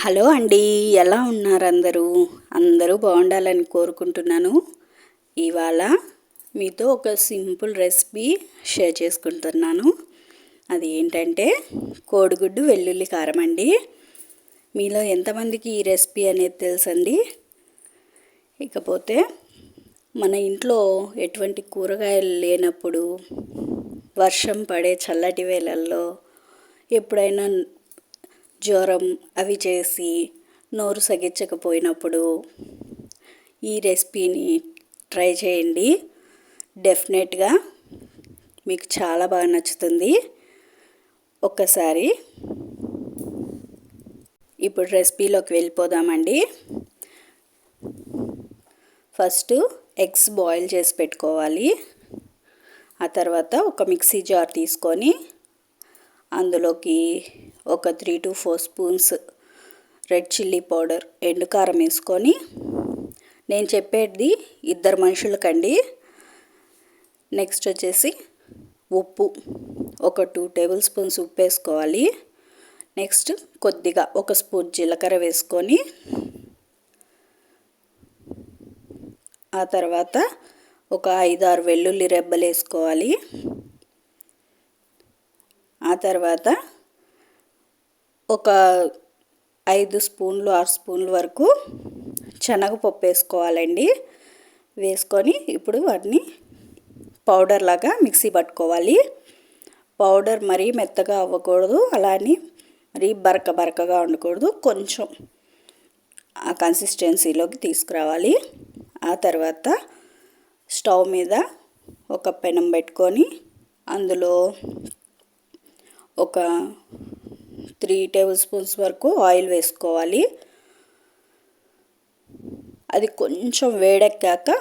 Hello అండి ఎలా ఉన్నారు అందరూ? అందరూ బాగుండాలని కోరుకుంటున్నాను. ఇవాళ మీతో ఒక సింపుల్ రెసిపీ షేర్ చేసుకుంటున్నాను. అది ఏంటంటే కోడిగుడ్డు వెల్లుల్లి కారం అండి. మీలో ఎంతమందికి ఈ రెసిపీ అనేది తెలుసండి? ఇకపోతే మన ఇంట్లో ఎటువంటి కూరగాయలు లేనప్పుడు వర్షం పడే చల్లటి వేళల్లో ఎప్పుడైనా జ్వరం అవి చేసి నోరు సగించకపోయినప్పుడు ఈ రెసిపీని ట్రై చేయండి. డెఫినెట్గా మీకు చాలా బాగా నచ్చుతుంది. ఒక్కసారి ఇప్పుడు రెసిపీలోకి వెళ్ళిపోదామండి. ఫస్ట్ ఎగ్స్ బాయిల్ చేసి పెట్టుకోవాలి. ఆ తర్వాత ఒక మిక్సీ జార్ తీసుకొని అందులోకి ఒక three two four spoons red chilli powder ఎండుకారం వేసుకొని నేను చెప్పేది ఇద్దరు మనుషులకండి. నెక్స్ట్ వచ్చేసి ఉప్పు ఒక టూ టేబుల్ స్పూన్స్ ఉప్పు వేసుకోవాలి. నెక్స్ట్ కొద్దిగా ఒక స్పూన్ జీలకర్ర వేసుకొని ఆ తర్వాత ఒక ఐదారు వెల్లుల్లి రెబ్బలు వేసుకోవాలి. ఆ తర్వాత ఒక ఐదు స్పూన్లు ఆరు స్పూన్ల వరకు శనగపప్పు వేసుకోవాలండి. వేసుకొని ఇప్పుడు వాటిని పౌడర్ లాగా మిక్సీ పట్టుకోవాలి. పౌడర్ మరీ మెత్తగా అవ్వకూడదు. అలానే మరీ బరక బరకగా ఉండకూడదు. కొంచెం ఆ కన్సిస్టెన్సీలోకి తీసుకురావాలి. ఆ తర్వాత స్టవ్ మీద ఒక పెనం పెట్టుకొని అందులో ఒక త్రీ టేబుల్ స్పూన్స్ వరకు ఆయిల్ వేసుకోవాలి. అది కొంచెం వేడెక్కాక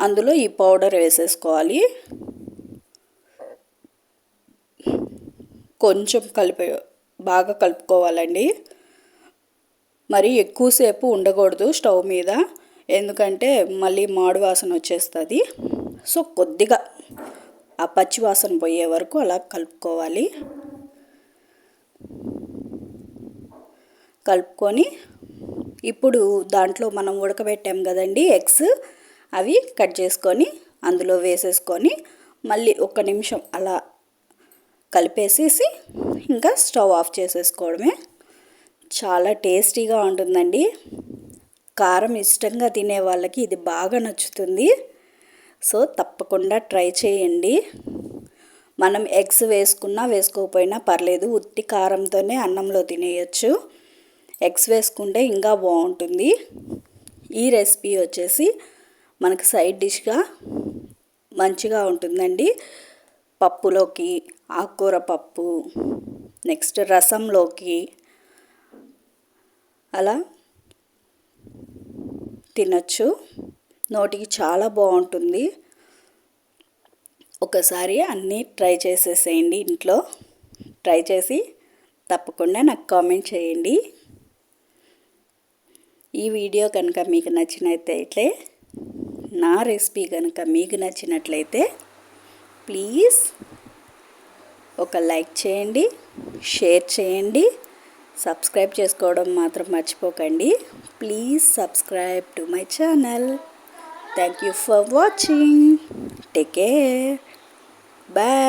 అందులో ఈ పౌడర్ వేసేసుకోవాలి. కొంచెం కలిపి బాగా కలుపుకోవాలండి. మరి ఎక్కువసేపు ఉండకూడదు స్టవ్ మీద ఎందుకంటే మళ్ళీ మాడు వాసన వచ్చేస్తుంది. సో కొద్దిగా ఆ పచ్చి వాసన పోయే వరకు అలా కలుపుకోవాలి. కలుపుకొని ఇప్పుడు దాంట్లో మనం ఉడకబెట్టాం కదండి ఎగ్స్ అవి కట్ చేసుకొని అందులో వేసేసుకొని మళ్ళీ ఒక నిమిషం అలా కలిపేసేసి ఇంకా స్టవ్ ఆఫ్ చేసేసుకోవడమే. చాలా టేస్టీగా ఉంటుందండి. కారం ఇష్టంగా తినే వాళ్ళకి ఇది బాగా నచ్చుతుంది. సో తప్పకుండా ట్రై చేయండి. మనం ఎగ్స్ వేసుకున్నా వేసుకోకపోయినా పర్లేదు ఉత్తి కారంతోనే అన్నంలో తినేయచ్చు. ఎగ్స్ వేసుకుంటే ఇంకా బాగుంటుంది. ఈ రెసిపీ వచ్చేసి మనకు సైడ్ డిష్గా మంచిగా ఉంటుందండి. పప్పులోకి ఆకుకూర పప్పు నెక్స్ట్ రసంలోకి అలా తినచ్చు. నోటికి చాలా బాగుంటుంది. ఒకసారి అన్నీ ట్రై చేసేసేయండి ఇంట్లో. ట్రై చేసి తప్పకుండా నాకు కామెంట్ చేయండి. ఈ వీడియో కనుక మీకు నచ్చినట్లయితే నా రెసిపీ కనుక మీకు నచ్చినట్లయితే ప్లీజ్ ఒక లైక్ చేయండి షేర్ చేయండి సబ్స్క్రైబ్ చేసుకోవడం మాత్రం మర్చిపోకండి. Please subscribe to my channel. Thank you for watching. Take care. Bye.